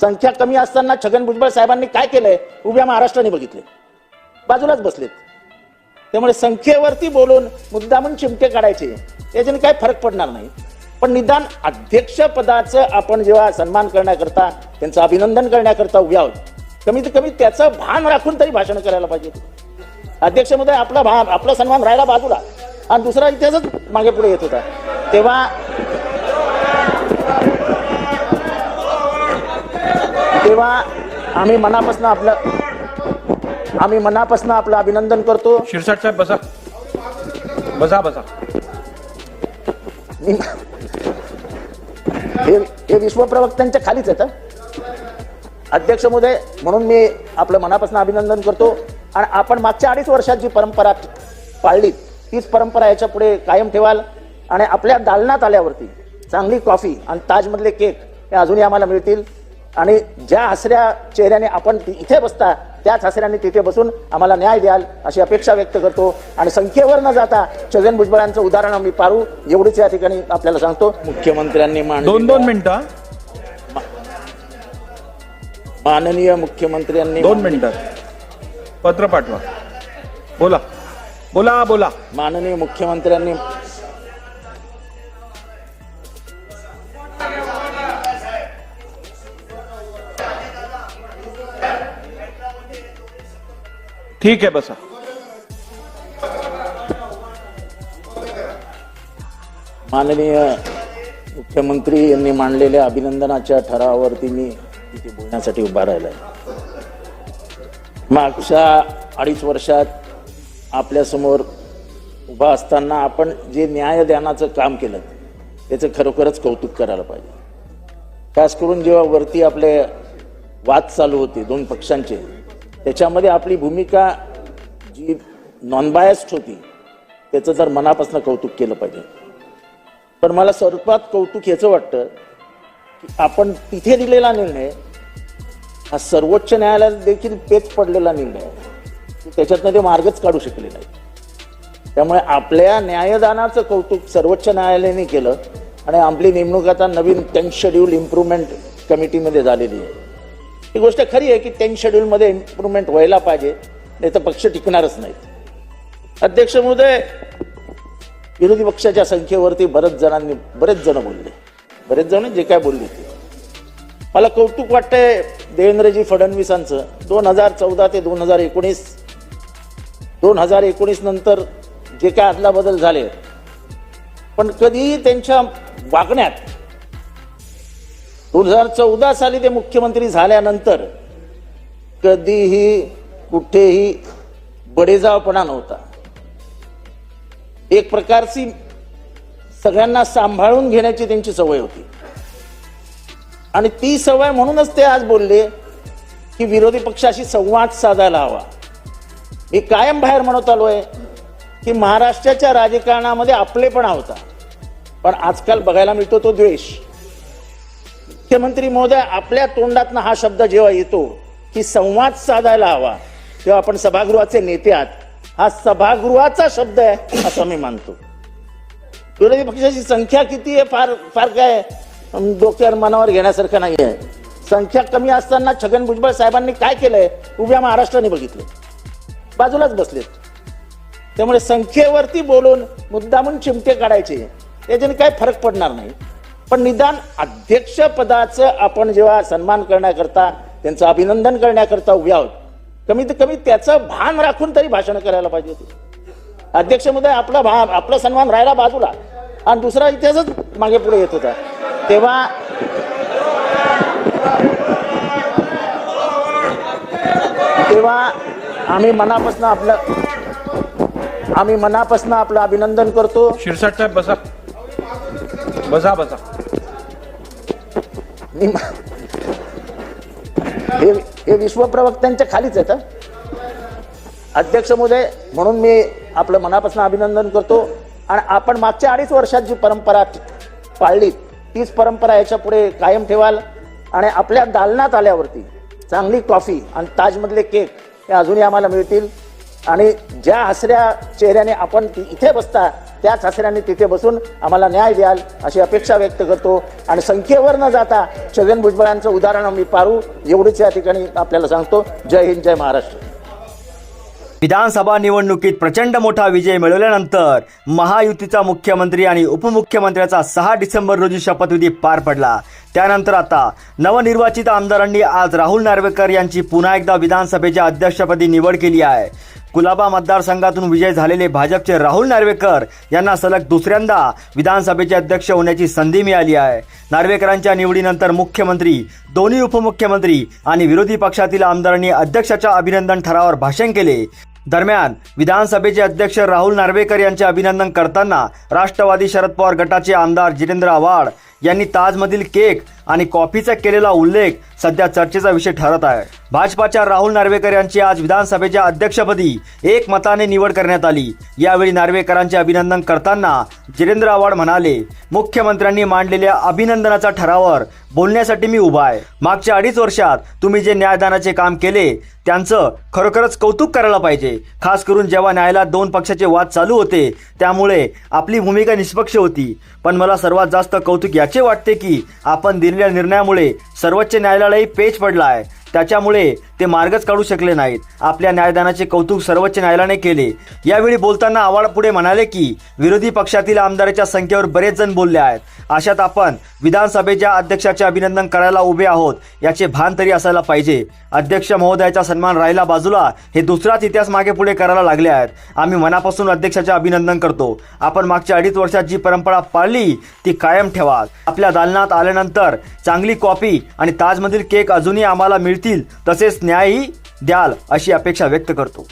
संख्या कमी असताना छगन भुजबळ साहेबांनी काय केलंय? उभ्या महाराष्ट्राने बघितले बाजूलाच बसलेत. त्यामुळे संख्येवरती बोलून मुद्दामून चिमटे काढायचे. याच्याने काय फरक पडणार नाही. पण निदान अध्यक्षपदाचं आपण जेव्हा सन्मान करण्याकरता त्यांचं अभिनंदन करण्याकरता उभे आहोत कमीत कमी त्याचं भान राखून तरी भाषण करायला पाहिजे. अध्यक्ष आपला भान आपला सन्मान राहिला बाजूला. आणि दुसरा इतिहासच मागे पुढे येत होता. तेव्हा तेव्हा आम्ही मनापासून आपलं आम्ही मनापासून आपलं अभिनंदन करतो. शिरसाट साहेब बसा. बसा बसा. मी- हे हे विश्वप्रवक्त्यांच्या खालीच येतं अध्यक्ष महोदय म्हणून मी आपलं मनापासून अभिनंदन करतो. आणि आपण मागच्या अडीच वर्षात जी परंपरा पाळली तीच परंपरा याच्यापुढे कायम ठेवाल. आणि आपल्या दालनात आल्यावरती चांगली कॉफी आणि ताजमधले केक हे अजूनही आम्हाला मिळतील. आणि ज्या हसऱ्या चेहऱ्याने आपण इथे बसता त्याच हसऱ्याने तिथे बसून आम्हाला न्याय द्याल अशी अपेक्षा व्यक्त करतो. आणि संख्येवर न जाता छगन भुजबळांचं उदाहरण आम्ही पारू एवढीच या ठिकाणी आपल्याला सांगतो. मुख्यमंत्र्यांनी मान दोन दोन मिनिटं माननीय मुख्यमंत्र्यांनी दोन मिनिटं. पत्र पाठवा. बोला. बोला बोला. माननीय मुख्यमंत्र्यांनी ठीक आहे बसा. माननीय मुख्यमंत्री यांनी मांडलेल्या अभिनंदनाच्या ठरावावरती मी इथे बोलण्यासाठी उभा राहिलाय. मागच्या अडीच वर्षात आपल्यासमोर उभा असताना आपण जे न्यायदानाचं काम केलं त्याचं खरोखरच कौतुक करायला पाहिजे. खास करून जेव्हा वरती आपले वाद चालू होते दोन पक्षांचे त्याच्यामध्ये आपली भूमिका जी नॉनबायस्ड होती त्याचं जर मनापासून कौतुक केलं पाहिजे. पण मला सर्वात कौतुक याचं वाटतं की आपण तिथे दिलेला निर्णय हा सर्वोच्च न्यायालयात देखील पेच पडलेला निर्णय आहे. त्याच्यातनं ते मार्गच काढू शकले नाही त्यामुळे आपल्या न्यायदानाचं कौतुक सर्वोच्च न्यायालयाने केलं आणि आपली नेमणूक आता नवीन टेन्थ शेड्यूल इम्प्रुव्हमेंट कमिटीमध्ये झालेली आहे. ही गोष्ट खरी आहे की टेन शेड्यूलमध्ये इम्प्रुव्हमेंट व्हायला पाहिजे नाही तर पक्ष टिकणारच नाहीत अध्यक्ष महोदय विरोधी पक्षाच्या संख्येवरती बरेच जणांनी बरेच जण बोलले. बरेच जण जे काय बोलले ते. मला कौतुक वाटतंय देवेंद्रजी फडणवीसांचं. दोन हजार चौदा ते दोन हजार एकोणीस दोन हजार एकोणीस नंतर जे काय आदला बदल झाले पण कधीही त्यांच्या वागण्यात दोन हजार चौदा साली ते मुख्यमंत्री झाल्यानंतर कधीही कुठेही बडेजावपणा नव्हता. एक प्रकारची सगळ्यांना सांभाळून घेण्याची त्यांची सवय होती. आणि ती सवय म्हणूनच ते आज बोलले की विरोधी पक्षाशी संवाद साधायला हवा. मी कायम बाहेर म्हणत आलोय की महाराष्ट्राच्या राजकारणामध्ये आपलेपणा होता. पण आजकाल बघायला मिळतो तो द्वेष. मुख्यमंत्री महोदय आपल्या तोंडातनं हा शब्द जेव्हा येतो की संवाद साधायला हवा तेव्हा आपण सभागृहाचे नेते आहात. हा सभागृहाचा शब्द आहे असं मी मानतो. विरोधी पक्षाची संख्या किती आहे फार फार काय डोक्यावर मनावर घेण्यासारखं नाही आहे संख्या कमी असताना छगन भुजबळ साहेबांनी काय केलंय? उभ्या महाराष्ट्राने बघितलं. बाजूलाच बसलेत. त्यामुळे संख्येवरती बोलून मुद्दामून चिमटे काढायचे याच्याने काय फरक पडणार नाही. पण निदान अध्यक्ष पदाचं आपण जेव्हा सन्मान करण्याकरता त्यांचं अभिनंदन करण्याकरता उभे आहोत कमीत कमी त्याचं भान राखून तरी भाषण करायला पाहिजे होती. अध्यक्षमध्ये आपला भा आपला सन्मान राहिला बाजूला. आणि दुसरा इतिहासच मागे पुढे येत होता. तेव्हा तेव्हा आम्ही मनापासून आपलं आम्ही मनापासून आपलं अभिनंदन करतो. शिरसाट साहेब बसा. बसा बसा. हे हे विश्वप्रवक्त्यांच्या खालीच येतं अध्यक्ष महोदय म्हणून मी आपलं मनापासून अभिनंदन करतो. आणि आपण मागच्या अडीच वर्षात जी परंपरा पाळली तीच परंपरा याच्यापुढे कायम ठेवाल. आणि आपल्या दालनात आल्यावरती चांगली कॉफी आणि ताजमधले केक हे अजूनही आम्हाला मिळतील. आणि ज्या हसऱ्या चेहऱ्याने आपण इथे बसता त्या सासऱ्यांनी तिथे बसून आम्हाला न्याय द्याल अशी अपेक्षा व्यक्त करतो. आणि संख्येवर न जाता छगन भुजबळांचं उदाहरण मी पारू एवढीच या ठिकाणी आपल्याला सांगतो. जय हिंद जय महाराष्ट्र. विधानसभा निवडणुकीत प्रचंड मोठा विजय मिळवल्यानंतर महायुतीचा मुख्यमंत्री आणि उपमुख्यमंत्र्याचा सहा डिसेंबर रोजी शपथविधी पार पडला. त्यानंतर आता नवनिर्वाचित आमदारांनी आज राहुल नार्वेकर यांची पुन्हा एकदा विधानसभेच्या अध्यक्षपदी निवड केली आहे. कुलाबा मतदारसंघातून विजय झालेले भाजपचे राहुल नार्वेकर यांना सलग दुसऱ्यांदा विधानसभेचे अध्यक्ष होण्याची संधी मिळाली आहे. नार्वेकरांच्या निवडीनंतर मुख्यमंत्री दोन्ही उपमुख्यमंत्री आणि विरोधी पक्षातील आमदारांनी अध्यक्षाच्या अभिनंदन ठरावावर भाषण केले. दरम्यान विधानसभेचे अध्यक्ष राहुल नार्वेकर यांचे अभिनंदन करताना राष्ट्रवादी शरद पवार गटाचे आमदार जितेंद्र आव्हाड यांनी ताजमधील केक आणि कॉफीचा केलेला उल्लेख सध्या चर्चेचा विषय ठरत आहे. भाजपाच्या राहुल नार्वेकर यांची आज विधानसभेच्या अध्यक्षपदी एक मताने निवड करण्यात आली. यावेळी नार्वेकरांचे अभिनंदन करताना जितेंद्र आव्हाड म्हणाले मुख्यमंत्र्यांनी मांडलेल्या अभिनंदनाचा ठरावावर बोलण्यासाठी मी उभा आहे. मागच्या अडीच वर्षात तुम्ही जे न्यायदानाचे काम केले त्यांचं खरोखरच कौतुक करायला पाहिजे. खास करून जेव्हा न्यायालयात दोन पक्षाचे वाद चालू होते त्यामुळे आपली भूमिका निष्पक्ष होती. पण मला सर्वात जास्त कौतुक या याचे वाटते की आपण दिलेल्या निर्णयामुळे सर्वोच्च न्यायालयालाही पेच पडला आहे. त्याच्यामुळे ते मार्गच काढू शकले नाहीत. आपल्या न्यायदानाचे कौतुक सर्वोच्च न्यायालयाने केले. यावेळी बोलताना आव्हाड पुढे म्हणाले की विरोधी पक्षातील आमदाराच्या संख्येवर बरेच जण बोलले आहेत. अशात आपण विधानसभेच्या अध्यक्षाचे अभिनंदन करायला उभे आहोत याचे भान तरी असायला पाहिजे. अध्यक्ष महोदयाचा सन्मान राहिला बाजूला हे दुसराच इतिहास मागे पुढे करायला लागले आहेत. आम्ही मनापासून अध्यक्षाचे अभिनंदन करतो. आपण मागच्या अडीच वर्षात जी परंपरा पाळली ती कायम ठेवा. आपल्या दालनात आल्यानंतर चांगली कॉफी आणि ताजमधील केक अजूनही आम्हाला मिळतील तसेच न्यायही द्याल अशी अपेक्षा व्यक्त करतो.